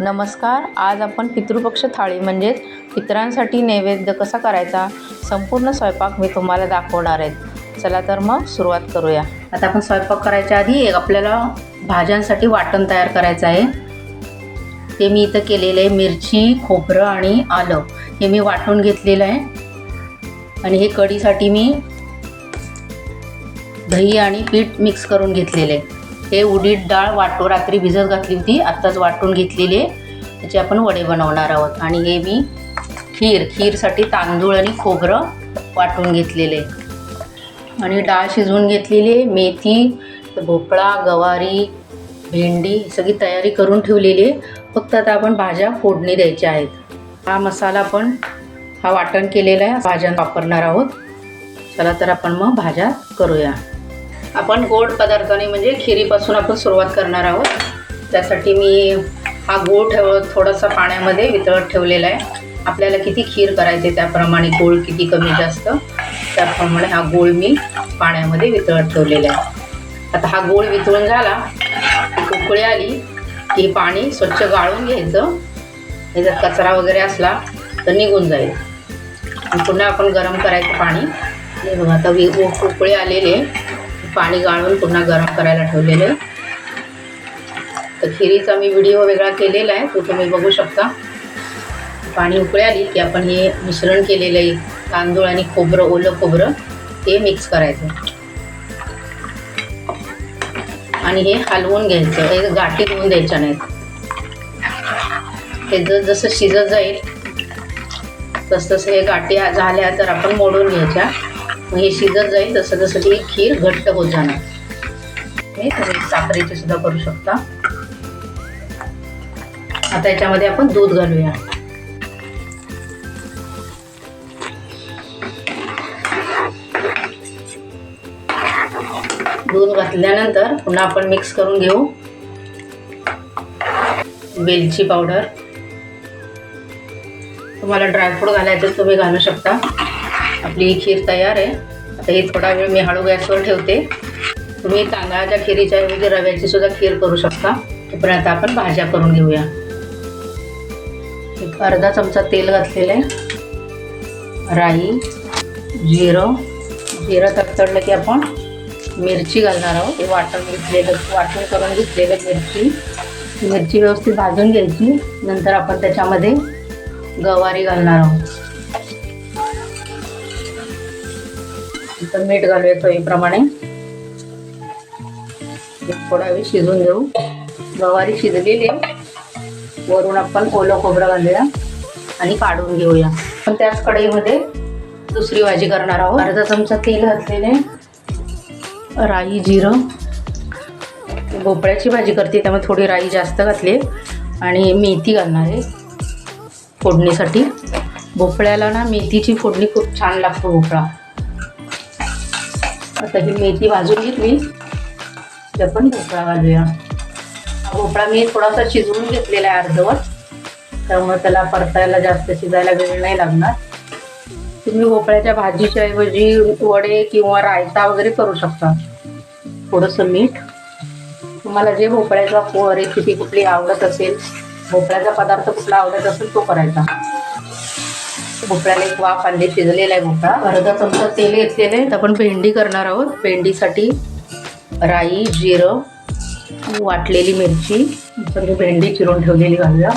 नमस्कार आज आपण पितृपक्ष थाळी म्हणजेच पितरांसाठी नैवेद्य कसा करायचा संपूर्ण स्वयंपाक मी तुम्हाला दाखवणार आहे. चला तर मग सुरुवात करूया. आता आपण स्वयंपाक करायच्या आधी एक आपल्याला भाज्यांसाठी वाटण तयार करायचं आहे. ते मी इथं केलेलं आहे मिरची खोबरं आणि आलं. हे मी वाटून घेतलेलं आहे. आणि हे कढीसाठी मी दही आणि पीठ मिक्स करून घेतलेलं आहे. हे उडीद डाळ वाटू रात्री भिजत घातली होती आत्ताच वाटून घेतलेली आहे. त्याचे आपण वडे बनवणार आहोत. आणि हे मी खीर खीरसाठी तांदूळ आणि खोबरं वाटून घेतलेले आणि डाळ शिजवून घेतलेली आहे. मेथी भोपळा गवारी भेंडी सगळी तयारी करून ठेवलेली आहे. फक्त आता आपण भाज्या फोडणी द्यायच्या आहेत. हा मसाला आपण हा वाटण केलेला आहे. भाज्या वापरणार आहोत. चला तर आपण मग भाज्या करूया. आपण गोड पदार्थाने म्हणजे खिरीपासून आपण सुरुवात करणार आहोत. त्यासाठी मी हा गूळ ठेव थोडासा पाण्यामध्ये वितळत ठेवलेला आहे. आपल्याला किती खीर करायचे त्याप्रमाणे गूळ किती कमी जास्त त्याप्रमाणे हा गूळ मी पाण्यामध्ये वितळत ठेवलेला आहे. आता हा गोळ वितळून झाला उकळी आली की पाणी स्वच्छ गाळून घ्यायचं. जर कचरा वगैरे असला तर निघून जाईल. पुन्हा आपण गरम करायचं पाणी. हे बघा आता वि उकळी आलेले पाणी गाळून पुन्हा गरम करायला ठेवलेलं तर खिरीचा मी व्हिडिओ वेगळा केलेला आहे तो तुम्ही बघू शकता. पाणी उकळी आली की आपण हे मिश्रण केलेलं आहे तांदूळ आणि खोबरं ओलं खोबरं ते मिक्स करायचं. आणि हे हलवून घ्यायचं हे गाठी घेऊन द्यायच्या नाहीत. हे जर जसं शिजत जाईल तसं तसं हे गाठी झाल्या तर आपण मोडून घ्यायच्या. मग हे शिजत जाईल तसं जसं ती खीर घट्ट होत जाणार. हे तुम्ही साखरेची सुद्धा करू शकता. आता याच्यामध्ये आपण दूध घालूया. दूध घातल्यानंतर पुन्हा आपण मिक्स करून घेऊ. वेलची पावडर. तुम्हाला ड्रायफ्रूट घालायचं तुम्ही घालू शकता. आपली ही खीर तयार आहे. आता ही थोडा वेळ मी हळू गॅसवर ठेवते. तुम्ही तांदळाच्या खिरीच्या ऐवजी रव्याची सुद्धा खीर करू शकता. तोपर्यंत आपण भाज्या करून घेऊया. एक अर्धा चमचा तेल घातलेलं आहे. राई जिरं जिरं तडतडलं की आपण मिरची घालणार आहोत. वाटण घेतलेलं वाटण करून घेतलेलं मिरची. मिरची व्यवस्थित भाजून घ्यायची. नंतर आपण त्याच्यामध्ये गवारी घालणार आहोत. नंतर मीठ घालूया चवीप्रमाणे थोडा वेळ शिजून देऊ गवारी शिजलेली वरून आपण ओलं खोबरं घालूया आणि काढून घेऊया. पण त्याच कढईमध्ये दुसरी भाजी करणार आहोत. अर्धा चमचा तेल घातलेले. राई जिरं. भोपळ्याची भाजी करते त्यामुळे थोडी राई जास्त घातली आणि मेथी घालणार आहे फोडणीसाठी. भोपळ्याला ना मेथीची फोडणी खूप छान लागतो भोपळा. आता ही मेथी भाजून घेतली. ते आपण भोपळा घालूया. भोपळा मी थोडासा शिजवून घेतलेला आहे अर्धवट. त्यामुळे त्याला परतायला जास्त शिजायला वेळ नाही लागणार. तुम्ही भोपळ्याच्या भाजीच्या ऐवजी वडे किंवा रायता वगैरे करू शकता. थोडंसं मीठ. तुम्हाला जे भोपळ्याचा रेसिपी कुठली आवडत असेल भोपळ्याचा पदार्थ कुठला आवडत असेल तो करायचा. भोपळ्याला एक वाफ आणली शिजलेला आहे भोपळा अर्धा चमचा तेल घेतलेले आहे. तर आपण भेंडी करणार आहोत. भेंडीसाठी राई जिरं वाटलेली मिरची सगळी भेंडी चिरून ठेवलेली घालूया.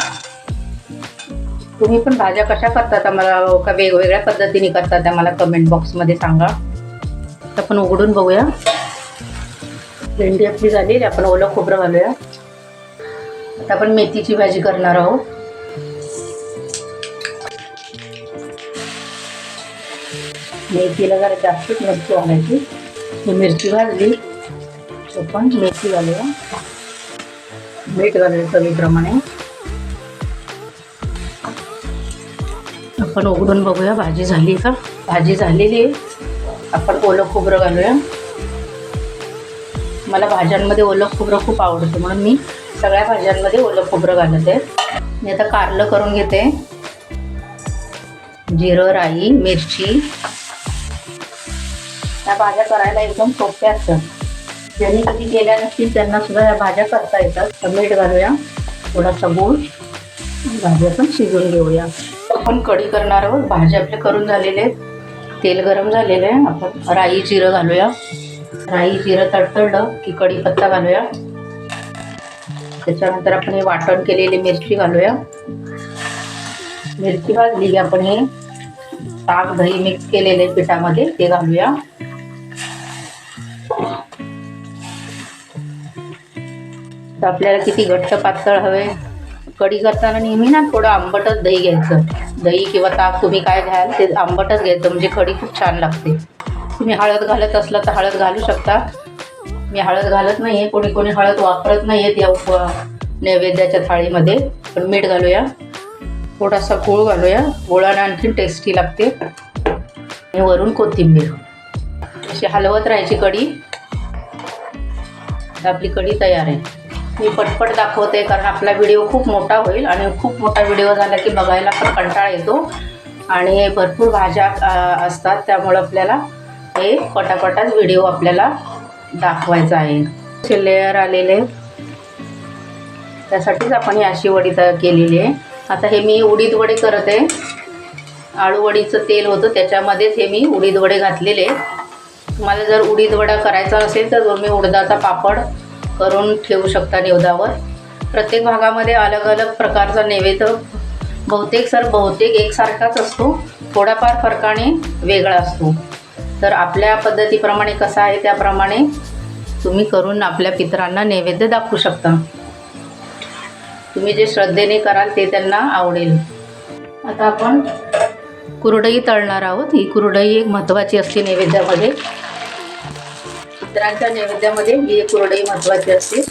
तुम्ही पण भाज्या कशा करतात आम्हाला का वेगवेगळ्या पद्धतीने करतात त्या मला कमेंट बॉक्समध्ये सांगा. तर आपण उघडून बघूया. भेंडी आपली झाली आपण ओलं खोबरं घालूया. आता आपण मेथीची भाजी करणार आहोत. मेथीला जरा जास्तच मिरची घालायची ही मिरची भाजली पण मेथी घालूया. मीठ घालूया चवीप्रमाणे. आपण उघडून बघूया भाजी झाली का? भाजी झालेली आहे. आपण ओलं खोबरं घालूया. मला भाज्यांमध्ये ओलं खोबरं खूप आवडतं म्हणून मी सगळ्या भाज्यांमध्ये ओलं खोबरं घालते. मी आता कारलं करून घेते. जिरं राई मिरची त्या भाज्या करायला एकदम सोप्या असतात. ज्यांनी कधी केल्या नसतील त्यांना सुद्धा या भाज्या करता येतात. तर मीठ घालूया. थोडासा गूळ. भाज्या पण शिजवून घेऊया. आपण कढी करणार आहोत. भाज्या आपल्या करून झालेले आहेत. तेल गरम झालेलं आहे. आपण राई जिरं घालूया. राई जिरं तडतडलं की कढीपत्ता घालूया. त्याच्यानंतर आपण हे वाटण केलेली मिरची घालूया. मिरची भाजली की आपण हे ताक दही मिक्स केलेले पिठामध्ये ते घालूया. तर आपल्याला किती घट्ट पातळ हवे? कढी करताना नेहमी ना थोडं आंबटच दही घ्यायचं. दही किंवा ताक तुम्ही काय घ्याल ते आंबटच घ्यायचं. म्हणजे कढी खूप छान लागते. तुम्ही हळद घालत असला तर हळद घालू शकता. मी हळद घालत नाही आहे कोणी कोणी हळद वापरत नाही आहेत या उप नैवेद्याच्या थाळीमध्ये. पण मीठ घालूया. थोडासा गूळ घालूया. गुळाने आणखीन टेस्टी लागते. आणि वरून कोथिंबीर. अशी हलवत राहायची कढी. आपली कढी तयार आहे. मी पटपट दाखवते कारण आपला व्हिडिओ खूप मोठा होईल आणि खूप मोठा व्हिडिओ झाला की बघायला पण कंटाळा येतो. आणि भरपूर भाज्या असतात. त्यामुळं आपल्याला हे पटापटाच व्हिडिओ आपल्याला दाखवायचा आहे. असे लेअर आलेले त्यासाठीच आपण ही अशी वडी तयार केलेली आहे. आता हे मी उडीद वडे करत आहे. आळूवडीचं तेल होतं. त्याच्यामध्येच हे मी उडीद वडे घातलेले तुम्हाला जर उडीद वडा करायचा असेल तर मी उडदाचा पापड करून ठेवू शकता निवदावर. प्रत्येक भागामध्ये अलग अलग प्रकारचा नैवेद्य बहुतेक सर बहुतेक एकसारखाच असतो. थोडाफार फरकाने वेगळा असतो. तर आपल्या पद्धतीप्रमाणे कसा आहे त्याप्रमाणे तुम्ही करून आपल्या पितरांना नैवेद्य दाखवू शकता. तुम्ही जे श्रद्धेने कराल ते त्यांना आवडेल. आता आपण कुरडई तळणार आहोत. ही कुरडई एक महत्त्वाची असते नैवेद्यामध्ये. मित्रांच्या नैवेद्यामध्ये ही एक कुरडई महत्त्वाची असते.